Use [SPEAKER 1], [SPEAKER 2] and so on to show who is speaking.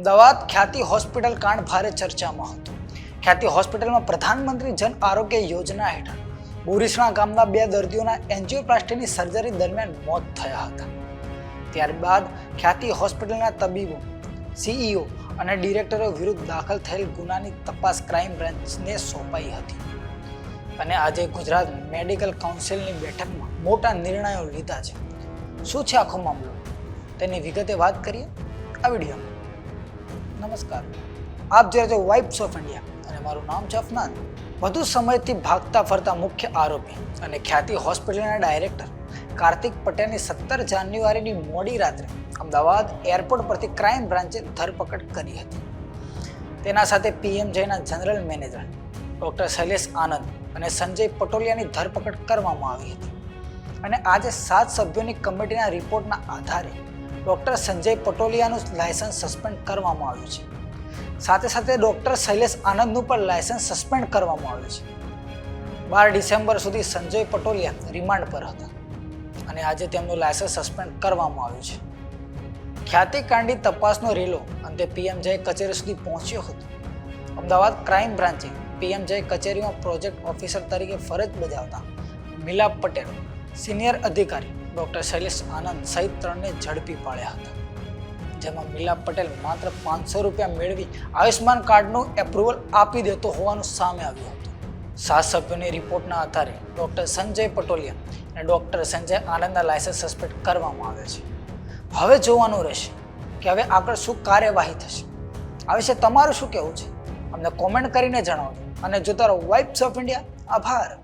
[SPEAKER 1] અમદાવાદ ખ્યાતિ હોસ્પિટલ કાંડ ભારે ચર્ચામાં હતું. ખ્યાતિ હોસ્પિટલમાં પ્રધાનમંત્રી જન આરોગ્ય યોજના હેઠળ બોરીસણા ગામના બે દર્દીઓના એન્જિયોપ્લાસ્ટીની સર્જરી દરમિયાન મોત થયા હતા. ત્યારબાદ ખ્યાતિ હોસ્પિટલના તબીબો, સીઈઓ અને ડિરેક્ટરો વિરુદ્ધ દાખલ થયેલ ગુનાની તપાસ ક્રાઇમ બ્રાન્ચને સોંપાઈ હતી. અને આજે ગુજરાત મેડિકલ કાઉન્સિલની બેઠકમાં મોટા નિર્ણયો લીધા છે. શું છે આખો મામલો? તેની વિગતે વાત કરીએ આ વિડીયોમાં. નમસ્કાર. આપ જોઈ રહ્યા વાઇબ્સ ઓફ ઇન્ડિયા અને મારું નામ છે અફનાન. વધુ સમયથી ભાગતા ફરતા મુખ્ય આરોપી અને ખ્યાતિ હોસ્પિટલના ડાયરેક્ટર કાર્તિક પટેલની સત્તર જાન્યુઆરીની મોડી રાત્રે અમદાવાદ એરપોર્ટ પરથી ક્રાઇમ બ્રાન્ચે ધરપકડ કરી હતી. તેના સાથે પીએમજેના general manager doctor Shailesh Anand અને સંજય પટોલિયાની ધરપકડ કરવામાં આવી હતી. અને આજે સાત સભ્યોની કમિટીના રિપોર્ટના આધારે ડૉક્ટર સંજય પટોલિયાનું લાયસન્સ સસ્પેન્ડ કરવામાં આવ્યું છે. સાથે સાથે ડૉક્ટર શૈલેષ આનંદનું પણ લાયસન્સ સસ્પેન્ડ કરવામાં આવ્યું છે. બાર ડિસેમ્બર સુધી સંજય પટોલિયા રિમાન્ડ પર હતા અને આજે તેમનું લાયસન્સ સસ્પેન્ડ કરવામાં આવ્યું છે. ખ્યાતિકાંડી તપાસનો રેલો અંતે પીએમજે કચેરી સુધી પહોંચ્યો હતો. અમદાવાદ ક્રાઇમ બ્રાન્ચે પીએમજે કચેરીમાં પ્રોજેક્ટ ઓફિસર તરીકે ફરજ બજાવતા મિલાપ પટેલ સિનિયર અધિકારી ડૉક્ટર શૈલેષ આનંદ સહિત ત્રણને ઝડપી પાડ્યા હતા. જેમાં મિલાપ પટેલ માત્ર પાંચસો રૂપિયા મેળવી આયુષ્માન કાર્ડનું એપ્રુવલ આપી દેતો હોવાનું સામે આવ્યું હતું. સાત સભ્યોની રિપોર્ટના આધારે ડૉક્ટર સંજય પટોલિયા અને ડૉક્ટર સંજય આનંદના લાયસન્સ સસ્પેન્ડ કરવામાં આવે છે. હવે જોવાનું રહેશે કે હવે આગળ શું કાર્યવાહી થશે. આ વિશે તમારું શું કહેવું છે? અમને કોમેન્ટ કરીને જણાવજો. અને જોતા રહો વાઇબ્સ ઓફ ઇન્ડિયા આભાર.